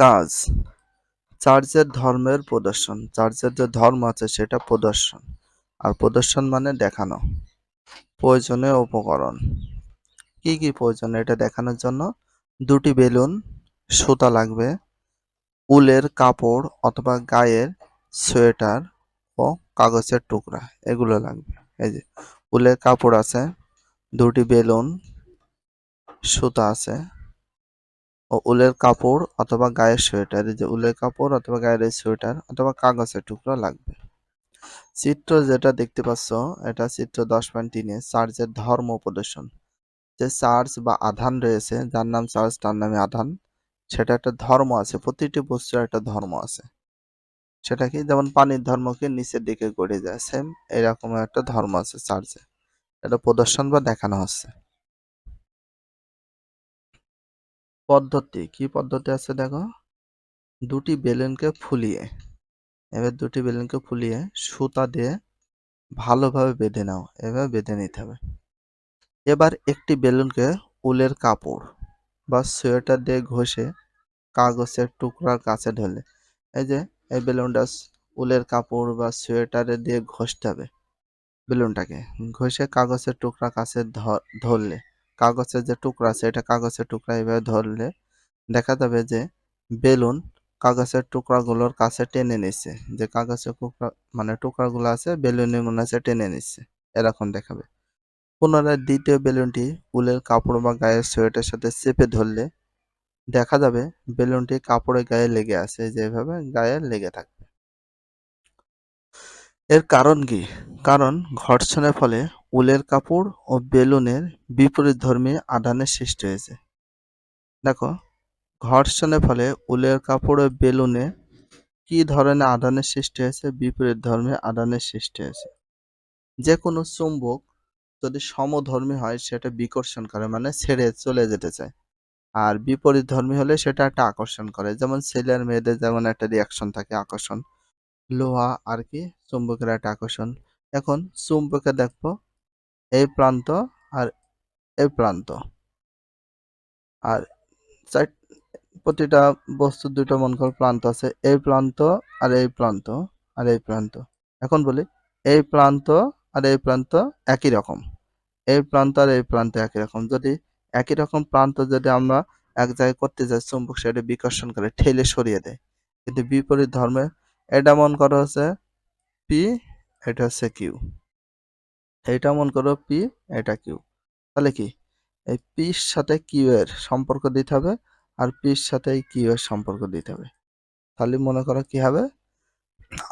কাজ। চার্চের ধর্মের প্রদর্শন। চার্চের যে ধর্ম আছে, সেটা প্রদর্শন। আর প্রদর্শন মানে দেখানো। প্রয়োজনীয় উপকরণ। কি কি প্রয়োজন এটা দেখানোর জন্য? দুটি বেলুন, সুতা লাগবে, উলের কাপড় অথবা গায়ের সোয়েটার ও কাগজের টুকরা, এগুলো লাগবে। এই যে, উলের কাপড় আছে, দুটি বেলুন, সুতা আছে ও উলের কাপড় অথবা গায়ের সোয়েটার যে উলের কাপড় অথবা গায়ের সোয়েটার অথবা কাগজের টুকরা লাগবে। চিত্র যেটা দেখতে পাচ্ছ, এটা চিত্র দশ পয়েন্ট তিনে চার্চের ধর্ম প্রদর্শন যে চার্চ বা আধান রয়েছে, যার নাম চার্চ, তার নামে আধান, সেটা একটা ধর্ম আছে, প্রতিটি বস্তুর একটা ধর্ম আছে। সেটা কি যেমন পানির ধর্মকে নিচের দিকে গড়ে যায় সেম এরকম একটা ধর্ম আছে চার্চে। এটা প্রদর্শন বা দেখানো হচ্ছে। পদ্ধতি? কি পদ্ধতি আছে দেখো? দুটি বেলুনকে ফুলিয়ে, এবার দুটি বেলুনকে ফুলিয়ে সুতা দিয়ে ভালোভাবে বেঁধে নাও, এভাবে বেঁধে নিতে হবে। এবার একটি বেলুনকে উলের কাপড় বা সোয়েটার দিয়ে ঘষে কাগজের টুকরার কাছে ঢেলে, এই যে, এই বেলুনটা উলের কাপড় বা সোয়েটারে দিয়ে ঘষতে হবে বেলুনটাকে। ঘষে কাগজের টুকরা কাছে ধরলে কাগজের যে টুকরা আছে, এটা কাগজের টুকরা এভাবে ধরলে দেখা যাবে যে বেলুন কাগজের টুকরাগুলোর কাছে টেনে নিচ্ছে যে কাগজের টুকরা মানে টুকরাগুলো আছে বেলুনের মনে আছে টেনে নিচ্ছে এরকম দেখাবে। পুনরায় দ্বিতীয় বেলুনটি উলের কাপড় বা গায়ের সোয়েটারের সাথে চেপে ধরলে দেখা যাবে বেলুনটি কাপড়ের গায়ে লেগে আছে, যেভাবে গায়ে লেগে থাকবে। এর কারণ কি? কারণ ঘর্ষণের ফলে উলের কাপড় ও বেলুনের বিপরীত ধর্মী আধানের সৃষ্টি হয়েছে। দেখো, ঘর্ষণের ফলে উলের কাপড় ও বেলুনে কি ধরনের আধানের সৃষ্টি হয়েছে? বিপরীত ধর্মী আধানের সৃষ্টি হয়েছে। যে কোনো চুম্বক যদি সমধর্মী হয়, সেটা বিকর্ষণ করে মানে ছেড়ে চলে যেতে চায়। আর বিপরীত ধর্মী হলে সেটা একটা আকর্ষণ করে। যেমন ছেলে আর মেয়েদের যেমন একটা রিয়াকশন থাকে, আকর্ষণ। লোহা আর কি চুম্বকের একটা আকর্ষণ। এখন চুম্বকে দেখব এই প্রান্ত আর এই প্রান্ত। আর প্রতিটা বস্তু দুটো মন কর প্রান্ত আছে, এই প্রান্ত আর এই প্রান্ত আর এই প্রান্ত। এখন বলি এই প্রান্ত আর এই প্রান্ত একই রকম। এই প্রান্ত আর এই প্রান্ত একই রকম। যদি একই রকম প্রান্ত যদি আমরা এক জায়গায় করতে যাই, চুম্বক সেটা বিকর্ষণ করে ঠেলে সরিয়ে দেয়। কিন্তু বিপরীত ধর্মে এটা মন করো হচ্ছে পি এটা হচ্ছে কিউ এটা মন করো পি এটা কিউ তাহলে কি? এই পির সাথে কিউ এর সম্পর্ক দিতে হবে আর পির সাথে এই কিউ এর সম্পর্ক দিতে হবে। তাহলে মনে করো কি হবে?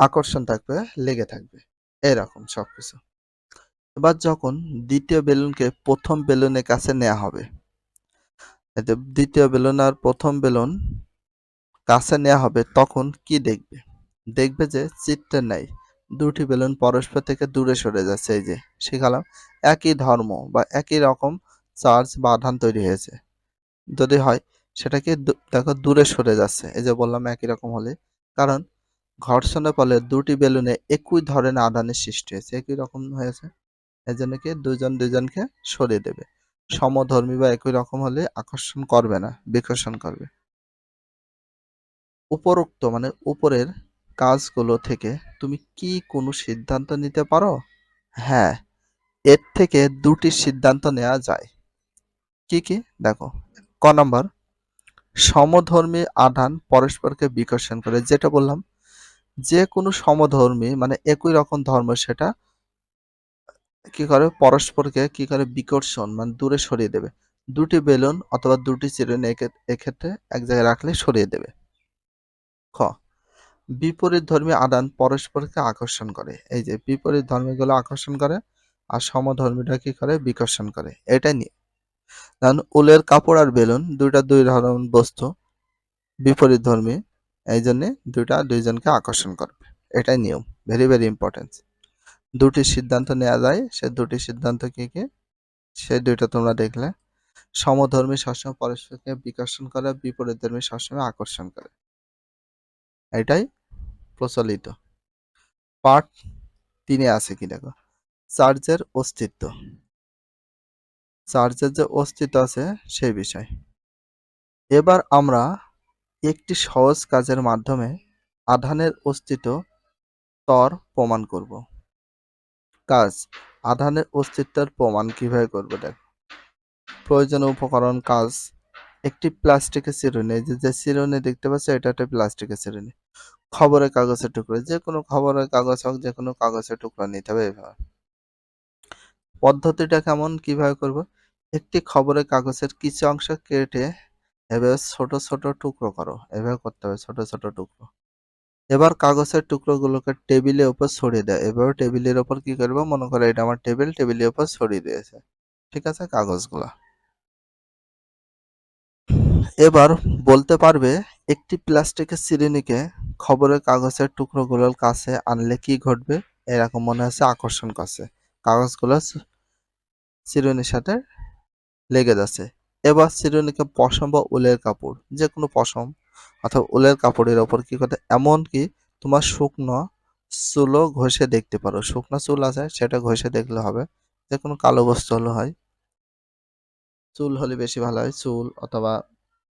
আকর্ষণ থাকবে, লেগে থাকবে। এরকম সব কিছু এবার যখন দ্বিতীয় বেলুনকে প্রথম বেলুনের কাছে নেওয়া হবে দ্বিতীয় বেলুন আর প্রথম বেলুন কাছে নেওয়া হবে, তখন কি দেখবে? দেখবে যে চিত্রের নাই। দুটি বেলুন পরস্পর থেকে দূরে সরে যাচ্ছে। এই যে, শিখালাম। একই ধর্ম বা একই রকম চার্জ বা আধান তৈরি হয়েছে। যদি হয়, সেটাকে দেখো, দূরে সরে যাচ্ছে। এই যে বললাম একই রকম হলে। কারণ ঘর্ষণের ফলে দুটি বেলুনে একই ধরনের আধানের সৃষ্টি হয়েছে। একই রকম হয়েছে। এই জন্য কি? দুজন দুজনকে সরিয়ে দেবে। সমধর্মী বা একই রকম হলে আকর্ষণ করবে না, বিকর্ষণ করবে। উপরোক্ত মানে উপরের কাজগুলো থেকে তুমি কি কোনো সিদ্ধান্ত নিতে পারো? হ্যাঁ এর থেকে দুটি সিদ্ধান্ত নেওয়া যায়। কি কি? দেখো, ক নাম্বার, সমধর্মী আধান পরস্পরকে বিকর্ষণ করে। যেটা বললাম, যে কোনো সমধর্মী মানে একই রকম ধর্ম, সেটা কি করে? পরস্পরকে কি করে? বিকর্ষণ মানে দূরে সরিয়ে দেবে। দুটি বেলুন অথবা দুটি চিরুনি একে- এক্ষেত্রে এক জায়গায় রাখলে সরিয়ে দেবে। খ বিপরীত ধর্মী আদান পরস্পরকে আকর্ষণ করে। এই যে বিপরীত ধর্মীগুলো আকর্ষণ করে আর সমধর্মীটা কি করে? বিকর্ষণ করে। এটাই নিয়ে। কারণ উলের কাপড় আর বেলুন দুইটা দুই ধরনের বস্তু, বিপরীত ধর্মী। এই জন্য দুইটা দুইজনকে আকর্ষণ করবে। এটাই নিয়ম। ভেরি ভেরি ইম্পর্টেন্ট দুটি সিদ্ধান্ত নেওয়া যায়। সে দুটি সিদ্ধান্ত কি কি? সে দুইটা তোমরা দেখলে। সমধর্মী সবসময় পরস্পরকে বিকর্ষণ করে, বিপরীত ধর্মী সবসময় আকর্ষণ করে। এটাই প্রচলিত। পার্ট তিনে আছে কি দেখো? চার্জের অস্তিত্ব। চার্জের যে অস্তিত্ব আছে, সেই বিষয়। এবার আমরা একটি সহজ কাজের মাধ্যমে আধানের অস্তিত্ব তর প্রমাণ করব। কাজ, আধানের অস্তিত্বের প্রমাণ কীভাবে করব দেখ। প্রয়োজনীয় উপকরণ, কাজ, একটি প্লাস্টিকের চিরুনি যে চিরুনি দেখতে পাচ্ছ, এটা একটা প্লাস্টিকের চিরুনি খবরের কাগজের টুকরো, যে কোনো খবরের কাগজ হোক, যে কোনো কাগজের টুকরো নিতে হবে এভাবে পদ্ধতিটা কেমন, কীভাবে করব? একটি খবরের কাগজের কিছু অংশ কেটে এভাবে ছোট ছোট টুকরো করো। এভাবে করতে হবে, ছোট ছোট টুকরো। এবার কাগজের টুকরোগুলোকে টেবিলের উপর ছড়িয়ে দেয় এবার টেবিলের উপর কি করব? মনে করো এটা আমার টেবিল, টেবিলের উপর ছড়িয়ে দিয়েছে। ঠিক আছে, কাগজগুলা। এবার বলতে পারবে একটি প্লাস্টিকের চিরুনিকে খবরের কাগজের টুকরোগুলোর কাছে আনলে কি ঘটবে? এরকম মনে হচ্ছে আকর্ষণ করছে। কাগজগুলো চিরুনির সাথে লেগে যাচ্ছে। এবার চিরুনিকে পশম বা উলের কাপড় যে কোনো পশম অথবা উলের কাপড়ের ওপর কি করতে এমনকি তোমার শুকনো চুলও ঘষে দেখতে পারো। শুকনো চুল আছে, সেটা ঘষে দেখলে হবে। যে কোনো কালো বস্তু হলে হয়। চুল হলে বেশি ভালো হয়, চুল অথবা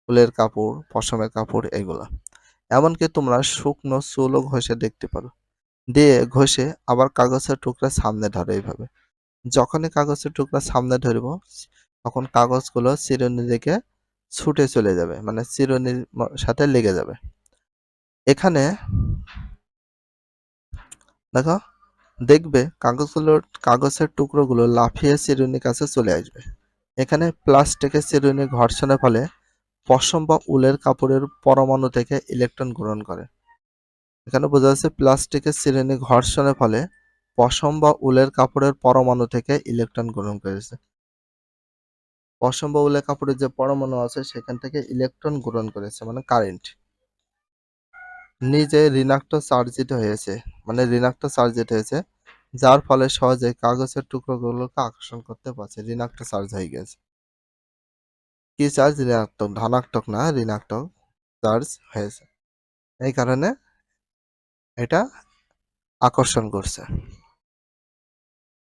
উলের কাপড়, পশমের কাপড় এগুলা। এমনকি তোমরা শুকনো চুলও ঘষে দেখতে পারো। দিয়ে ঘষে আবার কাগজের টুকরা সামনে ধরো এইভাবে। যখনই কাগজের টুকরা সামনে ধরব, তখন কাগজগুলো চিরুনি দিকে ছুটে চলে যাবে মানে চিরুনির সাথে লেগে যাবে। এখানে দেখো, দেখবে কাগজগুলোর, কাগজের টুকরোগুলো লাফিয়ে চিরুনির কাছে চলে আসবে। এখানে প্লাস্টিকের চিরুনি ঘর্ষণের ফলে পশম বা উলের কাপড়ের পরমাণু থেকে ইলেকট্রন গ্রহণ করে। এখানে বোঝা যাচ্ছে প্লাস্টিকের শ্রেণি ঘর্ষণের ফলে পশম বা উলের কাপড়ের পরমাণু থেকে ইলেকট্রন গ্রহণ করেছে। পশম বা উলের কাপড়ের যে পরমাণু আছে, সেখান থেকে ইলেকট্রন গ্রহণ করেছে মানে কারেন্ট নিজে ঋণাত্মক চার্জিত হয়েছে মানে ঋণাত্মক চার্জিত হয়েছে, যার ফলে সহজে কাগজের টুকরোগুলোকে আকর্ষণ করতে পারছে, ঋণাত্মক চার্জ হয়ে গেছে। কি চার্জ ঋণাত্মক ধনাত্মক না ঋণাত্মক চার্জ হয়েছে। এই কারণে এটা আকর্ষণ করছে।